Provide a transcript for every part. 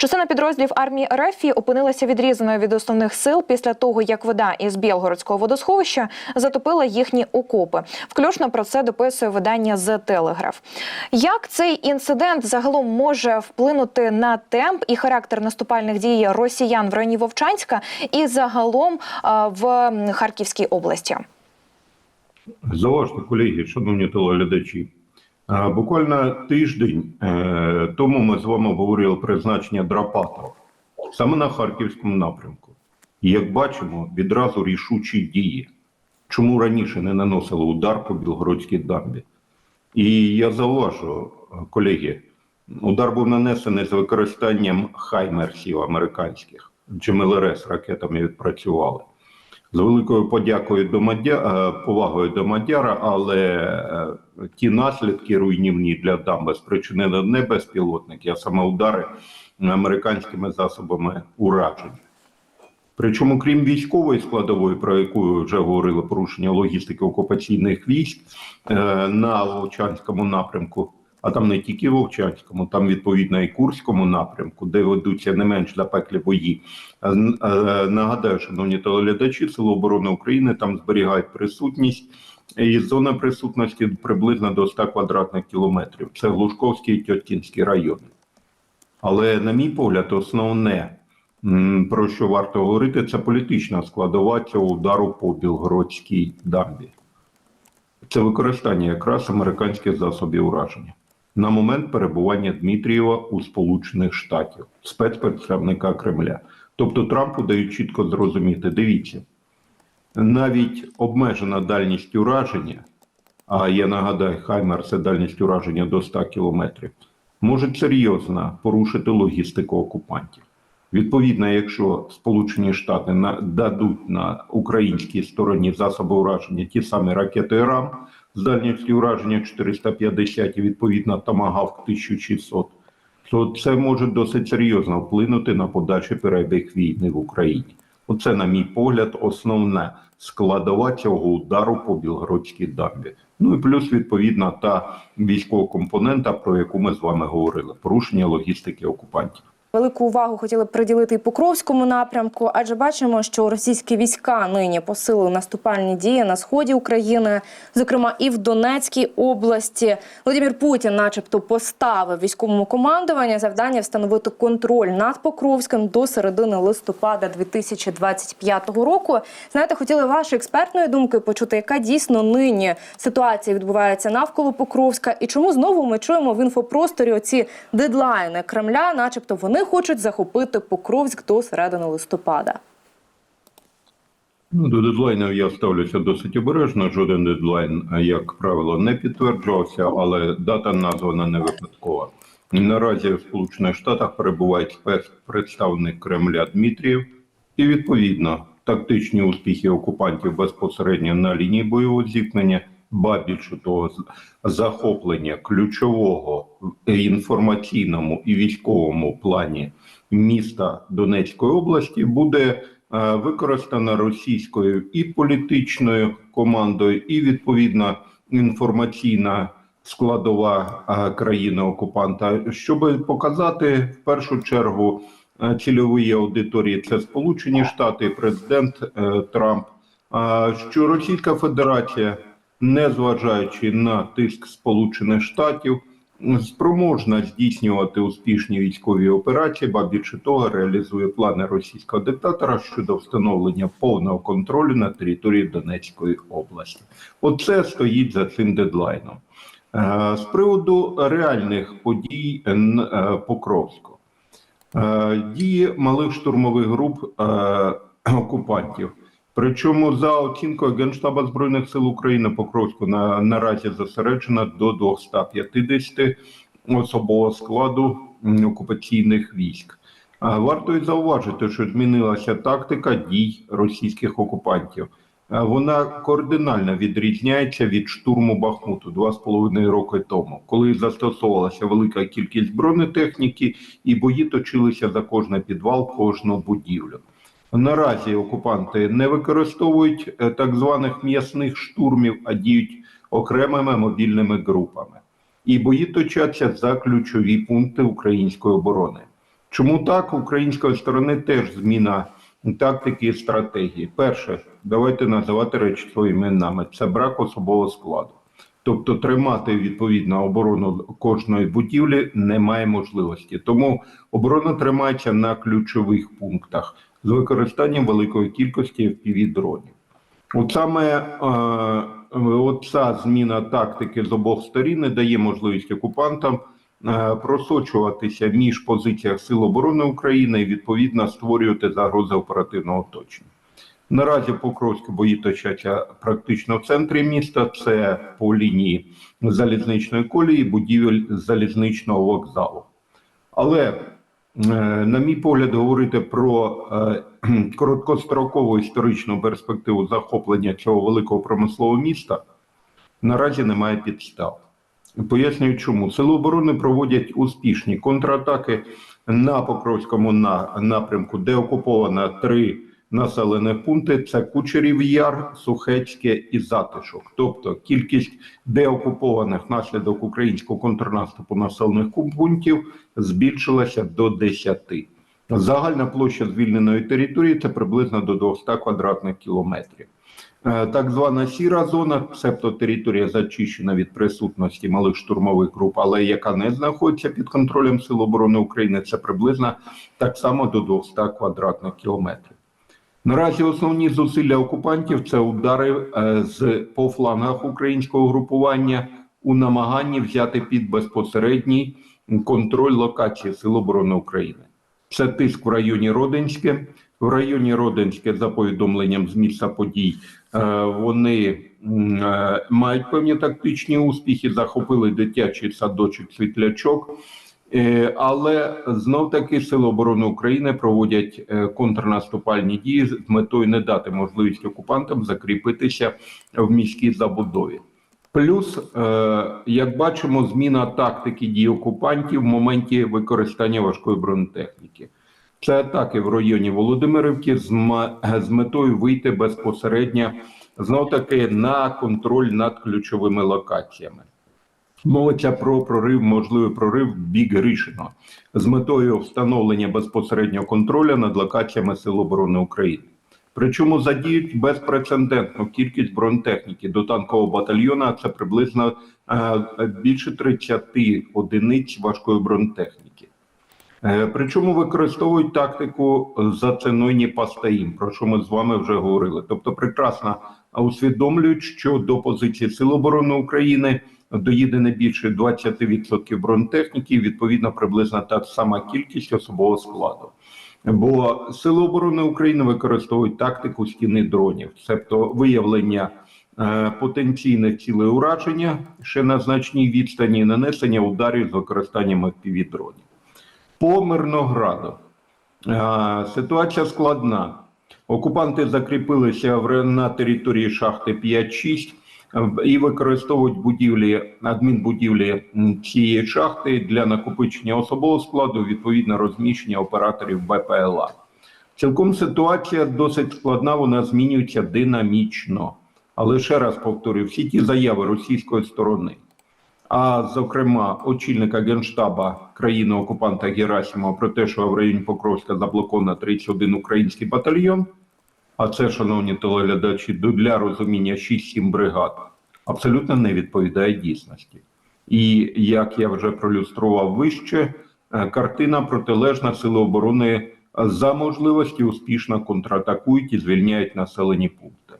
Частина підрозділів армії РФ опинилася відрізаною від основних сил після того, як вода із Білгородського водосховища затопила їхні окопи. Включно про це дописує видання «The Telegraph». Як цей інцидент загалом може вплинути на темп і характер наступальних дій росіян в районі Вовчанська і загалом в Харківській області? Заважте, колеги, шановні телеглядачі. Буквально тиждень е, тому ми з вами говорили про призначення Драпатова саме на Харківському напрямку. І як бачимо, відразу рішучі дії. Чому раніше не наносили удар по Білгородській дамбі? І я зауважу, колеги, удар був нанесений з використанням хаймерсів американських. GMLRS ракетами відпрацювали. З великою подякою до Мадя... е, повагою до Мадяра, але е, ті наслідки руйнівні для дамби спричинили не безпілотники, а саме удари американськими засобами ураження. Причому, крім військової складової, про яку вже говорили, порушення логістики окупаційних військ е, на Вовчанському напрямку, а там не тільки Вовчанському, там відповідно і Курському напрямку, де ведуться не менш запеклі бої. Нагадаю, шановні телеглядачі, Сили оборони України там зберігають присутність. І зона присутності приблизно до 100 квадратних кілометрів. Це Глушковський і Тьоткінський райони. Але, на мій погляд, основне, про що варто говорити, це політична складова цього удару по Білгородській дамбі. Це використання якраз американських засобів ураження на момент перебування Дмитрієва у Сполучених Штатів, спецпредставника Кремля. Тобто Трампу дають чітко зрозуміти, дивіться, навіть обмежена дальність ураження, а я нагадаю, Хаймер це дальність ураження до 100 кілометрів, може серйозно порушити логістику окупантів. Відповідно, якщо Сполучені Штати на, дадуть на українській стороні засоби ураження ті самі ракети РАМ дальністю ураження 450 і відповідно Тамагавк 1600, то це може досить серйозно вплинути на подальший перебіг війни в Україні. Оце, на мій погляд, основна складова цього удару по Білгородській дамбі. Ну і плюс відповідна та військова компонента, про яку ми з вами говорили: порушення логістики окупантів. Велику увагу хотіли приділити і Покровському напрямку, адже бачимо, що російські війська нині посилили наступальні дії на сході України, зокрема і в Донецькій області. Володимир Путін, начебто, поставив військовому командуванню завдання встановити контроль над Покровським до середини листопада 2025 року. Знаєте, хотіли вашої експертної думки почути, яка дійсно нині ситуація відбувається навколо Покровська, і чому знову ми чуємо в інфопросторі оці дедлайни Кремля, начебто вони хочуть захопити Покровськ до середини листопада. Ну, до дедлайнів я ставлюся досить обережно. Жоден дедлайн, як правило, не підтверджувався, але дата названа не випадкова. Наразі в Сполучених Штатах перебуває спецпредставник Кремля Дмитрієв, і відповідно тактичні успіхи окупантів безпосередньо на лінії бойового зіткнення, ба більше того, захоплення ключового в інформаційному і військовому плані міста Донецької області буде е, використана російською і політичною командою, і відповідно інформаційна складова е, країни окупанта, щоб показати в першу чергу е, цільової аудиторії це Сполучені Штати, президент Трамп, що Російська Федерація, не зважаючи на тиск Сполучених Штатів, спроможна здійснювати успішні військові операції, ба більше того, реалізує плани російського диктатора щодо встановлення повного контролю на території Донецької області. Оце стоїть за цим дедлайном. Е, З приводу реальних подій е, Покровську. Е, Дії малих штурмових груп окупантів. Причому за оцінкою Генштаба Збройних сил України Покровську на, наразі зосереджено до 250 особового складу окупаційних військ. Варто й зауважити, що змінилася тактика дій російських окупантів. Вона кардинально відрізняється від штурму Бахмуту два з половиною роки тому, коли застосовувалася велика кількість бронетехніки, і бої точилися за кожний підвал, кожну будівлю. Наразі окупанти не використовують е, так званих м'ясних штурмів, а діють окремими мобільними групами. І бої точаться за ключові пункти української оборони. Чому так? Української сторони теж зміна тактики і стратегії. Перше, давайте називати речі своїми іменами. Це брак особового складу. Тобто тримати відповідно оборону кожної будівлі немає можливості. Тому оборона тримається на ключових пунктах з використанням великої кількості FPV-дронів. От саме е, от ця зміна тактики з обох сторін не дає можливість окупантам е, просочуватися між позиціях Сил оборони України і відповідно створювати загрози оперативного оточення. Наразі Покровські бої точаться практично в центрі міста. Це по лінії залізничної колії, будівель залізничного вокзалу. Але, е, на мій погляд, говорити про е, короткострокову історичну перспективу захоплення цього великого промислового міста наразі немає підстав. Пояснюю, чому сили оборони проводять успішні контратаки на Покровському напрямку, де окуповано три населених пункти: це Кучерів Яр, Сухецьке і Затишок. Тобто кількість деокупованих внаслідок українського контрнаступу населених пунктів збільшилася до 10. Загальна площа звільненої території це приблизно до 200 квадратних кілометрів. Е, Так звана сіра зона, себто територія зачищена від присутності малих штурмових груп, але яка не знаходиться під контролем Сил оборони України, це приблизно так само до 200 квадратних кілометрів. Наразі основні зусилля окупантів це удари е, з по флангах українського групування у намаганні взяти під безпосередній контроль локації Сил оборони України. Це тиск в районі Родинське. В районі Родинське, за повідомленням з місця подій, е, вони е, мають певні тактичні успіхи, захопили дитячий садочок світлячок. Е, Але знов таки Сили оборони України проводять е, контрнаступальні дії з метою не дати можливість окупантам закріпитися в міській забудові. Плюс, е, як бачимо, зміна тактики дій окупантів в моменті використання важкої бронетехніки. Це атаки в районі Володимирівки з, метою вийти безпосередньо знов таки на контроль над ключовими локаціями. Мовиться про прорив, можливий прорив в бік Гришино з метою встановлення безпосереднього контролю над локаціями Сил оборони України. Причому задіють безпрецедентну кількість бронетехніки до танкового батальйона. Це приблизно е, більше 30 одиниць важкої бронетехніки. Е, Причому використовують тактику за ціною не про що ми з вами вже говорили. Тобто, прекрасно усвідомлюють, що до позиції Сил оборони України доїде не більше 20% бронетехніки, відповідно, приблизно та сама кількість особового складу. Бо Сили оборони України використовують тактику стіни дронів, тобто виявлення е, потенційних цілей ураження ще на значній відстані, нанесення ударів з використанням FPV дронів. По Мирнограду е, ситуація складна. Окупанти закріпилися в- на території шахти 5-6 е, і використовують будівлі, адмінбудівлі цієї шахти для накопичення особового складу, відповідно розміщення операторів БПЛА. Цілком ситуація досить складна, вона змінюється динамічно. Але ще раз повторюю, всі ті заяви російської сторони, а зокрема очільника генштаба країни-окупанта Герасимова про те, що в районі Покровська заблоковано 31 український батальйон. А це, шановні телеглядачі, для розуміння 6-7 бригад абсолютно не відповідає дійсності. І як я вже проілюстрував вище, е, картина протилежна сили оборони е, за можливості успішно контратакують і звільняють населені пункти.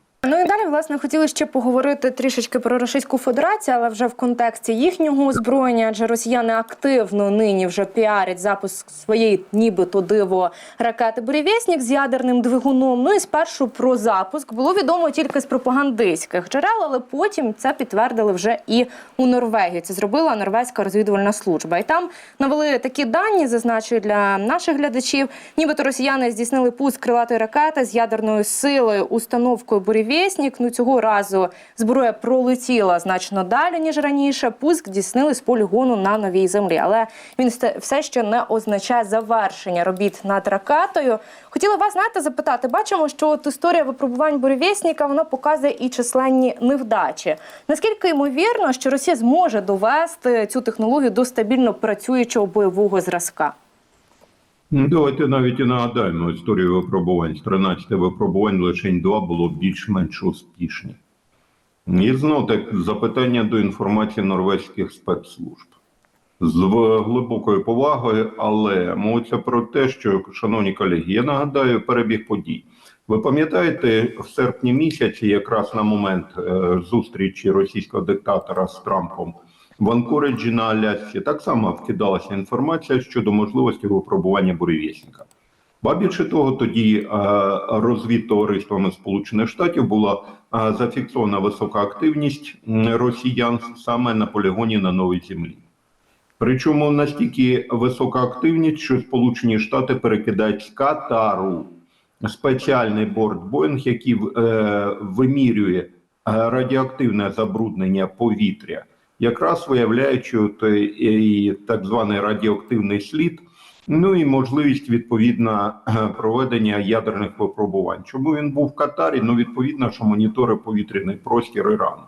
Власне, хотіли ще поговорити трішечки про Російську Федерацію, але вже в контексті їхнього озброєння, адже росіяни активно нині вже піарять запуск своєї, нібито диво ракети Бурєвєснік з ядерним двигуном. Ну і спершу про запуск було відомо тільки з пропагандистських джерел, але потім це підтвердили вже і у Норвегії. Це зробила норвезька розвідувальна служба. І там навели такі дані, зазначую для наших глядачів. Нібито росіяни здійснили пуск крилатої ракети з ядерною силою установкою Бурєвєснік. Ну цього разу зброя пролетіла значно далі ніж раніше. Пуск здійснили з полігону на новій землі, але він все ще не означає завершення робіт над ракетою. Хотіла вас знаєте запитати. Бачимо, що от історія випробувань Бурєвєсніка вона показує і численні невдачі. Наскільки ймовірно, що Росія зможе довести цю технологію до стабільно працюючого бойового зразка? Давайте навіть і нагадаємо історію випробувань. З 13 випробувань лише два було більш-менш успішні. І знов так запитання до інформації норвезьких спецслужб. З глибокою повагою, але мовиться про те, що, шановні колеги, я нагадаю перебіг подій. Ви пам'ятаєте, в серпні місяці, якраз на момент е, зустрічі російського диктатора з Трампом в Анкориджі на Алясці, так само вкидалася інформація щодо можливості випробування буревісника. Ба більше того, тоді е, розвідтовариствами Сполучених Штатів була е, зафіксована висока активність росіян саме на полігоні на Новій Землі. Причому настільки висока активність, що Сполучені Штати перекидають з Катару спеціальний борт Боїнг, який е, вимірює е, радіоактивне забруднення повітря, якраз виявляючи і так званий радіоактивний слід, ну і можливість відповідно проведення ядерних випробувань. Чому він був в Катарі? Ну відповідно, що монітори повітряний простір Ірану.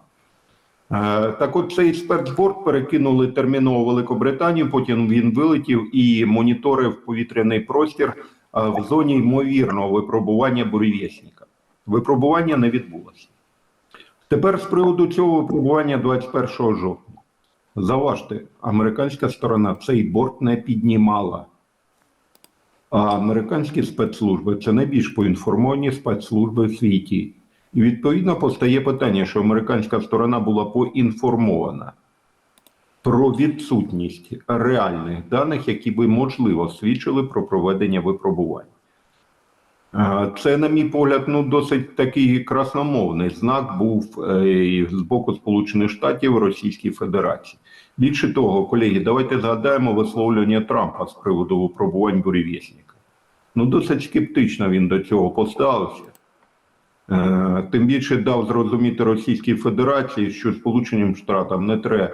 Е, Так от цей спецборд перекинули терміново Великобританію, потім він вилетів і моніторив повітряний простір е, в зоні ймовірного випробування буревісника. Випробування не відбулося. Тепер з приводу цього випробування 21 жовтня. Заважте, американська сторона цей борт не піднімала. А американські спецслужби це найбільш поінформовані спецслужби в світі. І відповідно постає питання, що американська сторона була поінформована про відсутність реальних даних, які би можливо свідчили про проведення випробувань. Е, Це, на мій погляд, ну досить такий красномовний знак був е, з боку Сполучених Штатів Російській Федерації. Більше того, колеги, давайте згадаємо висловлювання Трампа з приводу випробувань буревісника. Ну, досить скептично він до цього поставився. Е, Тим більше дав зрозуміти Російській Федерації, що Сполученим Штатам не треба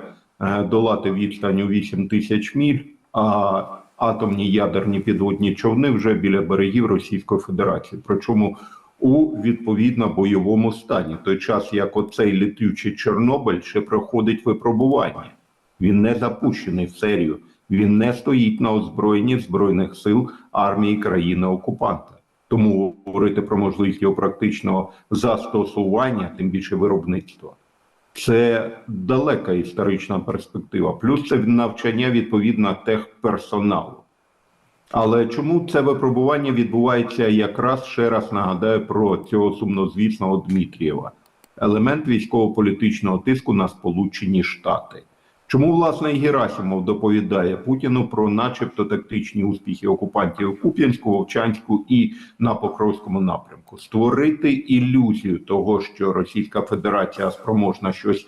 долати відстань у 8 тисяч міль, а атомні ядерні підводні човни вже біля берегів Російської Федерації. Причому у відповідно бойовому стані, той час як оцей літючий Чорнобиль ще проходить випробування. Він не запущений в серію, він не стоїть на озброєнні збройних сил армії країни-окупанта. Тому говорити про можливість його практичного застосування, тим більше виробництва, це далека історична перспектива. Плюс це навчання відповідно техперсоналу. Але чому це випробування відбувається якраз ще раз нагадаю про цього сумнозвісного Дмитрієва, елемент військово-політичного тиску на Сполучені Штати. Чому власне і Герасимов доповідає Путіну про, начебто, тактичні успіхи окупантів Куп'янську, Вовчанську і на Покровському напрямку? Створити ілюзію того, що Російська Федерація спроможна щось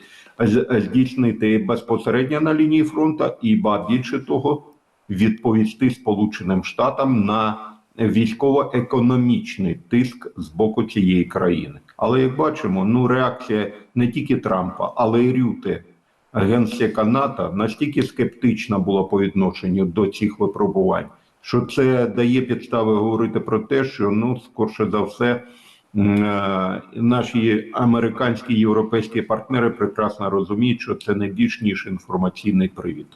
здійснити безпосередньо на лінії фронту, і ба більше того, відповісти Сполученим Штатам на військово-економічний тиск з боку цієї країни. Але як бачимо, ну реакція не тільки Трампа, але й Рюте, генсека НАТО, настільки скептична була по відношенню до цих випробувань, що це дає підстави говорити про те, що ну скорше за все. е, Наші американські і європейські партнери прекрасно розуміють, що це не більш ніж інформаційний привід.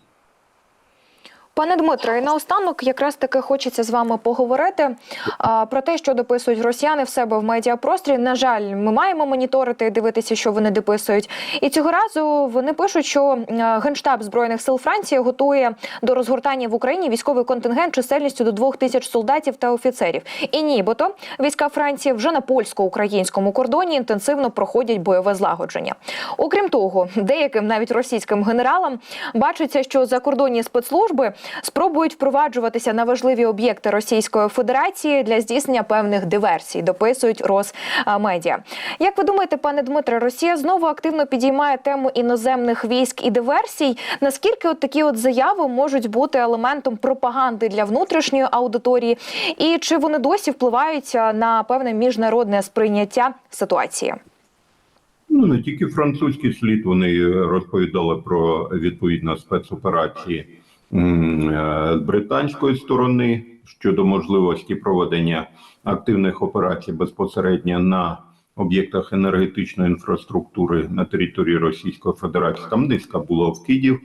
Пане Дмитро, і наостанок якраз таки хочеться з вами поговорити а, про те, що дописують росіяни в себе в медіапросторі. На жаль, ми маємо моніторити і дивитися, що вони дописують. І цього разу вони пишуть, що генштаб збройних сил Франції готує до розгортання в Україні військовий контингент чисельністю до двох тисяч солдатів та офіцерів. І нібито війська Франції вже на польсько-українському кордоні інтенсивно проходять бойове злагодження. Окрім того, деяким навіть російським генералам бачиться, що закордонні спецслужби спробують впроваджуватися на важливі об'єкти Російської Федерації для здійснення певних диверсій. Дописують Росмедіа. Як ви думаєте, пане Дмитре, Росія знову активно підіймає тему іноземних військ і диверсій? Наскільки от такі от заяви можуть бути елементом пропаганди для внутрішньої аудиторії? І чи вони досі впливають на певне міжнародне сприйняття ситуації? Ну, не тільки французький слід, вони розповідали про відповідно спецоперації британської сторони щодо можливості проведення активних операцій безпосередньо на об'єктах енергетичної інфраструктури на території Російської Федерації. Там низка було вкидів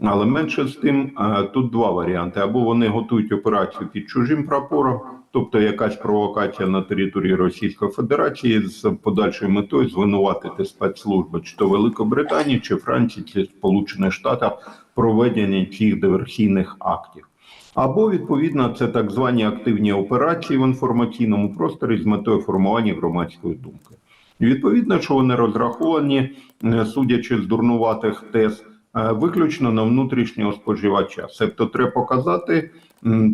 Але менше з тим, е, тут два варіанти: або вони готують операцію під чужим прапором, тобто якась провокація на території Російської Федерації з подальшою метою звинуватити спецслужби чи то Великобританії, чи Франції, чи Сполучених Штатів в проведенні цих диверсійних актів. Або відповідно це так звані активні операції в інформаційному просторі з метою формування громадської думки. І відповідно, що вони розраховані, е, судячи з дурнуватих тез, виключно на внутрішнього споживача. Себто треба показати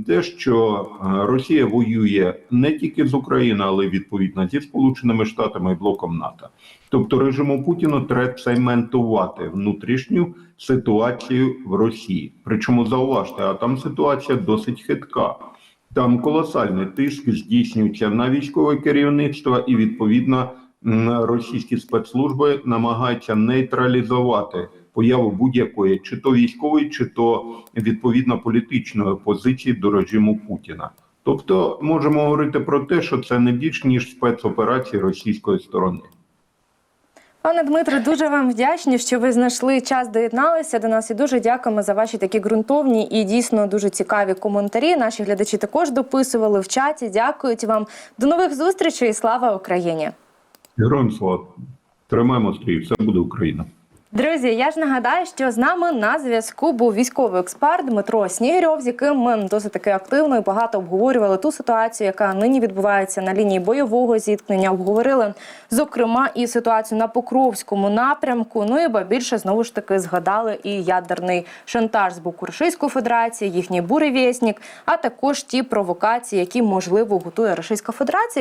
те, що е, Росія воює не тільки з Україною, але відповідно зі Сполученими Штатами і блоком НАТО. Тобто режиму Путіну треба цементувати внутрішню ситуацію в Росії. Причому зауважте, а там ситуація досить хитка. Там колосальний тиск здійснюється на військове керівництво, і відповідно російські спецслужби намагаються нейтралізувати появу будь-якої, чи то військової, чи то відповідно політичної позиції до режиму Путіна. Тобто можемо говорити про те, що це не більш ніж спецоперації російської сторони. Пане Дмитре, дуже вам вдячні, що ви знайшли час, доєдналися до нас і дуже дякуємо за ваші такі ґрунтовні і дійсно дуже цікаві коментарі. Наші глядачі також дописували в чаті. Дякують вам. До нових зустрічей. і Слава Україні! Героям слава тримаємо стрій, все буде Україна. Друзі, я ж нагадаю, що з нами на зв'язку був військовий експерт Дмитро Снігирьов, з яким ми досить таки активно і багато обговорювали ту ситуацію, яка нині відбувається на лінії бойового зіткнення. Обговорили зокрема і ситуацію на Покровському напрямку. Ну і ба більше знову ж таки згадали і ядерний шантаж з боку Російської Федерації, їхній буревєснік, а також ті провокації, які можливо готує Російська Федерація.